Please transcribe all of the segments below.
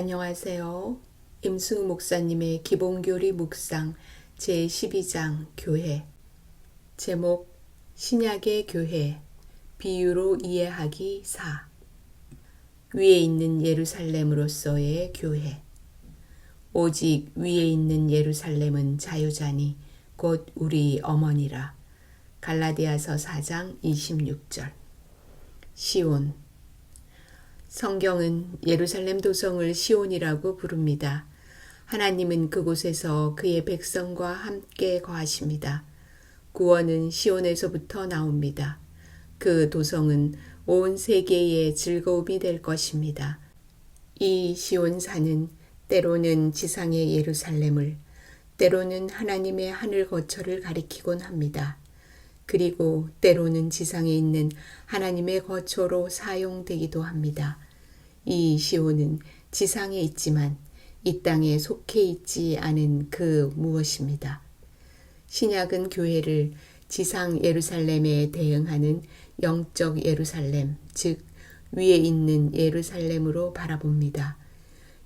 안녕하세요. 임승우 목사님의 기본교리 묵상 제12장 교회. 제목 신약의 교회. 비유로 이해하기 4 위에 있는 예루살렘으로서의 교회. 오직 위에 있는 예루살렘은 자유자니 곧 우리 어머니라. 갈라디아서 4장 26절. 시온 성경은 예루살렘 도성을 시온이라고 부릅니다. 하나님은 그곳에서 그의 백성과 함께 거하십니다. 구원은 시온에서부터 나옵니다. 그 도성은 온 세계의 즐거움이 될 것입니다. 이 시온산은 때로는 지상의 예루살렘을, 때로는 하나님의 하늘 거처를 가리키곤 합니다. 그리고 때로는 지상에 있는 하나님의 거처로 사용되기도 합니다. 이 시온은 지상에 있지만 이 땅에 속해 있지 않은 그 무엇입니다. 신약은 교회를 지상 예루살렘에 대응하는 영적 예루살렘, 즉 위에 있는 예루살렘으로 바라봅니다.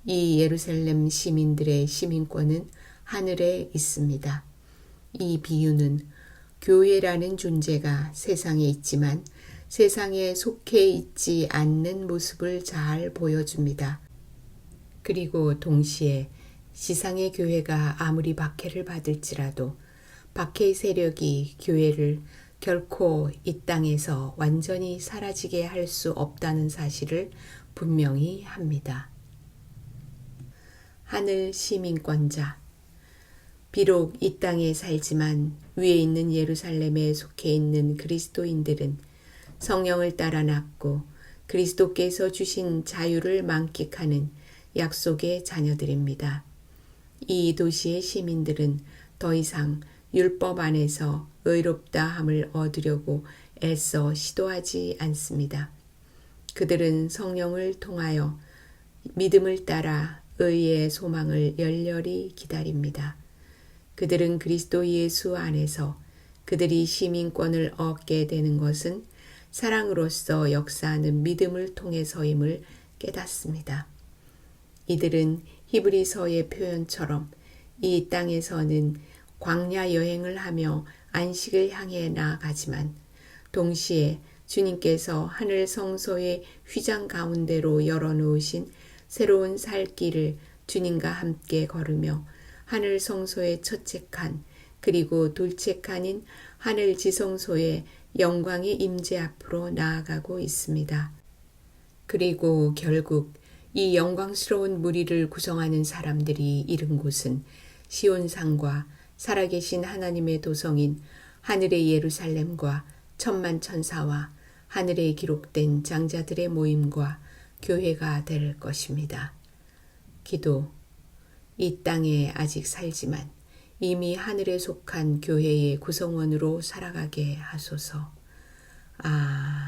이 예루살렘 시민들의 시민권은 하늘에 있습니다. 이 비유는 교회라는 존재가 세상에 있지만 세상에 속해 있지 않는 모습을 잘 보여줍니다. 그리고 동시에 지상의 교회가 아무리 박해를 받을지라도 박해의 세력이 교회를 결코 이 땅에서 완전히 사라지게 할 수 없다는 사실을 분명히 합니다. 하늘 시민권자 비록 이 땅에 살지만 위에 있는 예루살렘에 속해 있는 그리스도인들은 성령을 따라 낳고 그리스도께서 주신 자유를 만끽하는 약속의 자녀들입니다. 이 도시의 시민들은 더 이상 율법 안에서 의롭다 함을 얻으려고 애써 시도하지 않습니다. 그들은 성령을 통하여 믿음을 따라 의의 소망을 열렬히 기다립니다. 그들은 그리스도 예수 안에서 그들이 시민권을 얻게 되는 것은 사랑으로서 역사하는 믿음을 통해서임을 깨닫습니다. 이들은 히브리서의 표현처럼 이 땅에서는 광야 여행을 하며 안식을 향해 나아가지만 동시에 주님께서 하늘 성소의 휘장 가운데로 열어놓으신 새로운 살 길을 주님과 함께 걸으며 하늘 성소의 첫째 칸 그리고 둘째 칸인 하늘 지성소의 영광의 임재 앞으로 나아가고 있습니다. 그리고 결국 이 영광스러운 무리를 구성하는 사람들이 이른 곳은 시온산과 살아계신 하나님의 도성인 하늘의 예루살렘과 천만 천사와 하늘에 기록된 장자들의 모임과 교회가 될 것입니다. 기도 이 땅에 아직 살지만 이미 하늘에 속한 교회의 구성원으로 살아가게 하소서. 아.